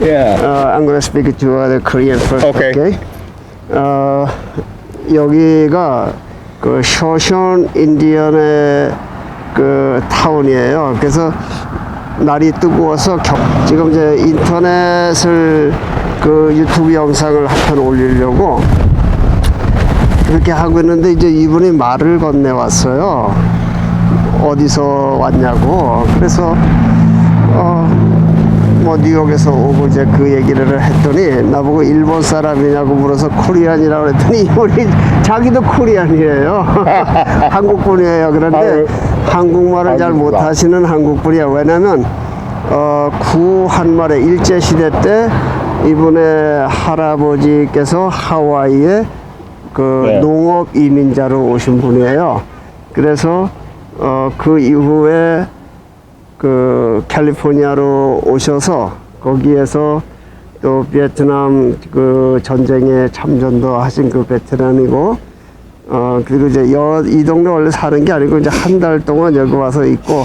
Yeah. Uh, I'm gonna speak to other Korean first. Okay. 어, 여기가 그 쇼션 인디언의 그 타운이에요. 그래서 날이 뜨거워서 겨- 지금 이제 인터넷을 그 유튜브 영상을 한 편 올리려고 그렇게 하고 있는데 이제 이분이 말을 건네 왔어요. 어디서 왔냐고. 그래서 어, 뭐 뉴욕에서 오고 이제 그 얘기를 했더니 나보고 일본 사람이냐고 물어서 코리안이라고 그랬더니 우리 자기도 코리안이에요. 한국 분이에요. 그런데 한국말을 잘. 못하시는 한국 분이에요. 왜냐면 어, 구 한말에 일제 시대 때 이분의 할아버지께서 하와이에 그 네. 농업 이민자로 오신 분이에요. 그래서 어, 그 이후에 그 캘리포니아로 오셔서 거기에서 또 베트남 그 전쟁에 참전도 하신 그 베테랑이고 어 그리고 이제 여, 이 동네 원래 사는 게 아니고 이제 한 달 동안 여기 와서 있고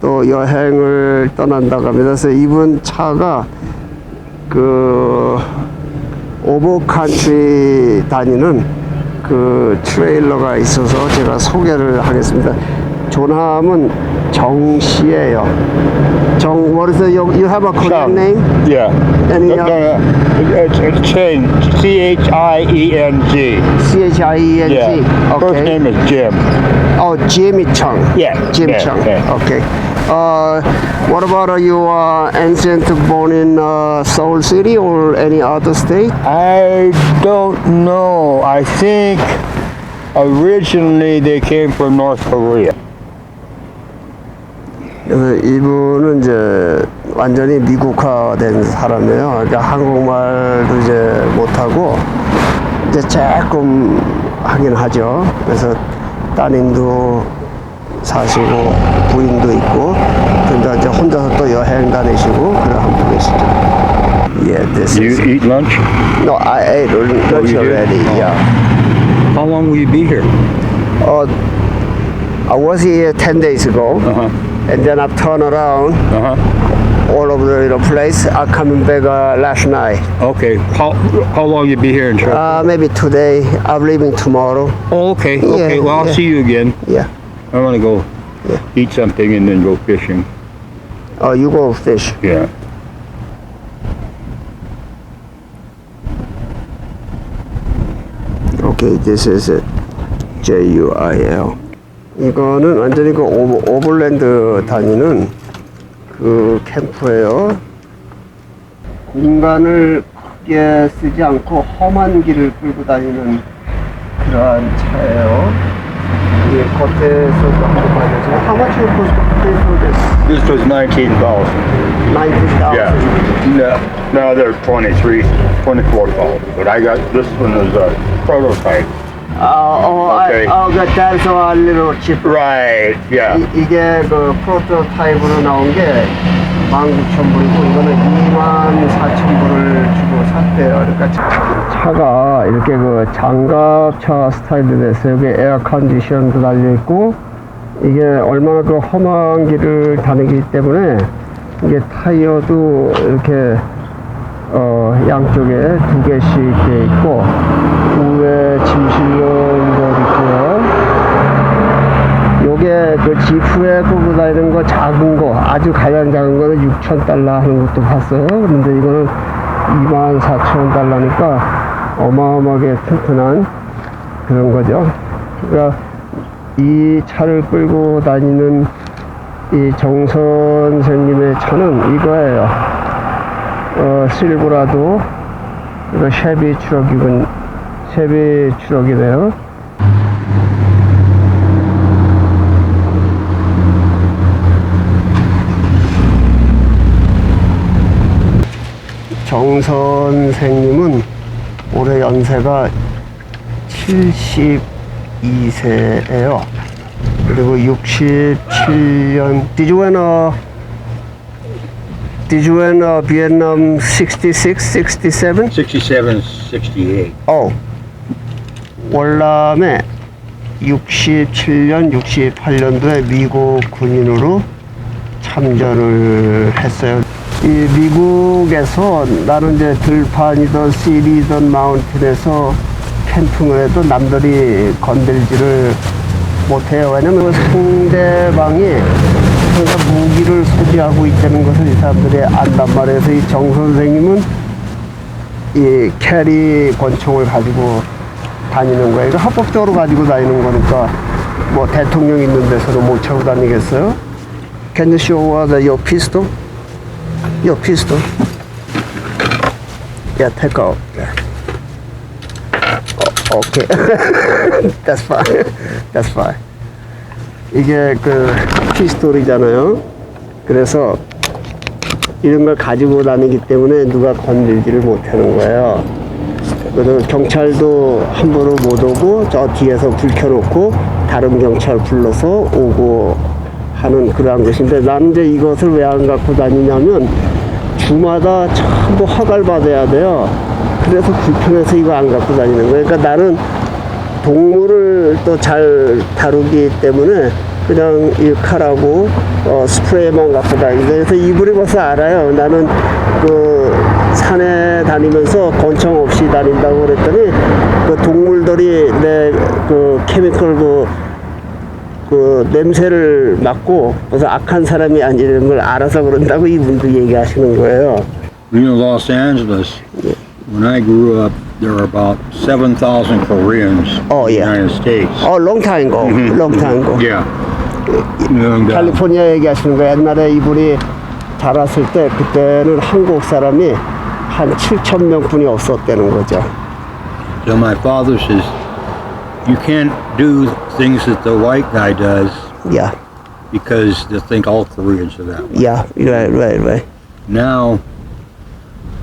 또 여행을 떠난다고 합니다. 그래서 이분 차가 그 오버칸트리 다니는 그 트레일러가 있어서 제가 소개를 하겠습니다. 존함은 정 씨예요. 정, what is the, you, you have a Korean Chang. name? Yeah. Any No, no, no. It's, it's Chang. C H I E N G. C-H-I-E-N-G. Yeah. First Okay. name is Jim. Oh, Jimmy Chung. Yeah, Jim yeah, Chung. yeah. Okay. Uh, what about uh, you uh, ancient born in uh, Seoul City or any other state? I don't know. I think originally they came from North Korea. 그래서 이분은 이제 완전히 미국화된 사람이에요. 그러니까 한국말도 이제 못하고 이제 조금 하긴 하죠. 그래서 따님도 사시고 부인도 있고 근데 이제 혼자서 또 여행 다니시고 그래 한번 계시죠. Yeah, this You is. eat lunch? No, I ate lunch Oh, you did? already. Oh. Yeah. How long will you be here? Uh, I was here ten days ago, Uh-huh. And then I turned around. Uh huh. all over the place. I'm coming back uh, last night. Okay. How how long you be here in China? Uh, maybe today. I'm leaving tomorrow. oh, okay. yeah, Okay. Well, I'll yeah. see you again. Yeah. I want to go eat something and then go fishing. Oh, you go fish. Yeah. Okay, this is it. J-U-I-L. 이거는 완전히 그 오버, 오버 랜드 다니는 그 캠프예요. 공간을 크게 쓰지 않고 험한 길을 끌고 다니는 그러한 차예요. 이 겉에서도 한번 봐야죠. How much you cost pay for this? This was nineteen thousand. 90,000. Yeah. No, no, they're 23, 24,000. But I got this one is a prototype. 아, 어, Okay. I, oh, that, that's a little cheap. Right. Yeah. 이, 이게 그 프로토타입으로 나온 게 19,000불이고 이거는 24,000불을 주고 샀대요. 그러니까 차- 차가 이렇게 그 장갑차 스타일로 됐어요. 여기 에어 컨디션도 달려 있고 이게 얼마나 그 험한 길을 다니기 때문에 이게 타이어도 이렇게 어, 양쪽에 두 개씩 돼 있고 우에 짐 실는 거 있고요. 요게 그 지프에 끌고 다니는 거 작은 거 아주 가장 작은 거는 6천 달러 하는 것도 봤어요. 근데 이거는 2만 4천 달러니까 어마어마하게 튼튼한 그런 거죠. 그러니까 이 차를 끌고 다니는 이 정 선생님의 차는 이거예요. 어, 실브라도 이거 쉐비 추럭이군 쉐비 추럭이네요. 정 선생님은 올해 연세가 72세예요. 그리고 67년 Did you win a Did you win a Vietnam 66, 67? 67, 68. 어. 월남에 67년, 68년도에 미국 군인으로 참전을 했어요. 이 미국에서 나는 이제 들판이든 시리든 마운틴에서 캠핑을 해도 남들이 건들지를 못해요. 왜냐면 그 상대방이 항상 무기를 소지하고 있다는 것을 이 사람들이 안단. 그래서 이 정 선생님은 이 캐리 권총을 가지고 다니는 거예요. 이거 합법적으로 가지고 다니는 거니까 뭐 대통령 있는 데서는 못 차고 다니겠어요? Can you show us your pistol? Your pistol? Yeah, take out. Oh, okay. That's fine. That's fine. 이게 그 피스톨이잖아요. 그래서 이런 걸 가지고 다니기 때문에 누가 건들지를 못하는 거예요. 그래서 경찰도 함부로 못 오고 저 뒤에서 불 켜놓고 다른 경찰 불러서 오고 하는 그러한 것인데 나는 이제 이것을 왜 안 갖고 다니냐면 주마다 전부 허가를 받아야 돼요. 그래서 불편해서 이거 안 갖고 다니는 거예요. 그러니까 나는 동물을 또 잘 다루기 때문에 그냥 이 칼하고 어, 스프레이만 갖고 다니는데 그래서 이불이 벌써 알아요. 나는 그 산에 다니면서 권총 없이 다닌다고 그랬더니 그 동물들이 내 그 케미컬 그, 그 냄새를 맡고 무슨 악한 사람이 아니라는 걸 알아서 그런다고 이분도 얘기하시는 거예요. You know, Los Angeles, when I grew up, there were about 7,000 Koreans Oh, in the yeah. United States. 어, long time ago, long time ago. Yeah. And, uh, 캘리포니아 얘기하시는 거예요. 옛날에 이분이 자랐을 때 그때는 한국 사람이 한 7천 명뿐이 없었다는 거죠. so my father says, you can't do things that the white guy does 야, because they think all Koreans are that way. 야, right, right, right. Now,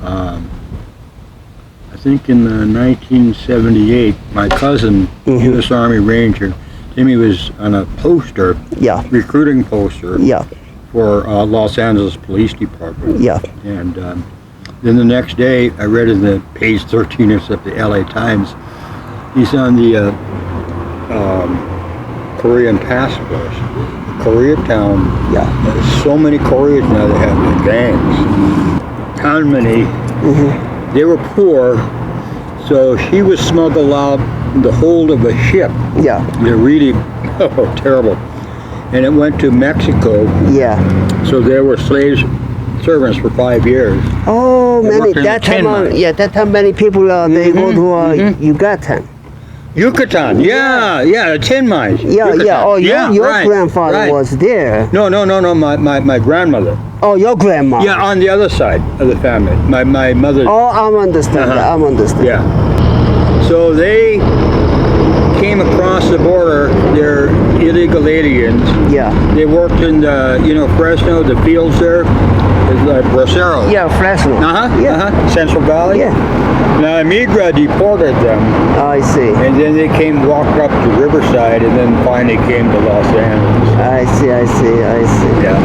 um, I think in uh, 1978, my cousin, Mhm. U.S. Army Ranger, Jimmy was on a poster, Yeah, recruiting poster, yeah, for uh, Los Angeles Police Department. yeah. And um, then the next day, I read in the page 13 of the LA Times, he's on the uh, um, Korean task force. Koreatown, Yeah. there's so many Koreans now that have gangs. How many Mhm. They were poor, so she was smuggled out the hold of a ship. Yeah. They're really oh, terrible. And it went to Mexico, Yeah. so there were slaves, servants for five years. Oh, They many, that time, uh, yeah, that time many people, uh, they go Mhm, to uh, mhm. Yucatan. Yucatan, yeah, yeah, tin mines. Yeah, Yucatan. yeah, oh, your, Yeah, your right, grandfather right. was there. No, no, no, no, my, my, my grandmother. Oh, your grandma. Yeah, on the other side of the family. My, my mother. Oh, I'm understand. Uh-huh. I'm understand. Yeah. So they came across the border. They're illegal aliens. Yeah. They worked in the, you know, Fresno, the fields there, like Bracero. Yeah, Fresno. Uh huh. Yeah. Uh-huh. Central Valley. Yeah. Now Migra deported them, I see. and then they came walked up to Riverside, and then finally came to Los Angeles. I see, I see, I see. Yeah.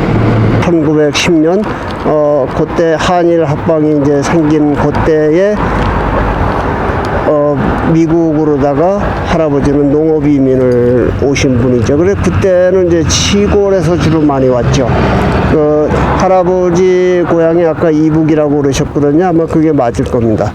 1910년 어 그때 한일 합방이 이제 생긴 그때에 어 미국으로다가 할아버지는 농업 이민을 오신 분이죠. 그래 그때는 이제 시골에서 주로 많이 왔죠. 그 할아버지 고향이 아까 이북이라고 그러셨거든요. 아마 그게 맞을 겁니다.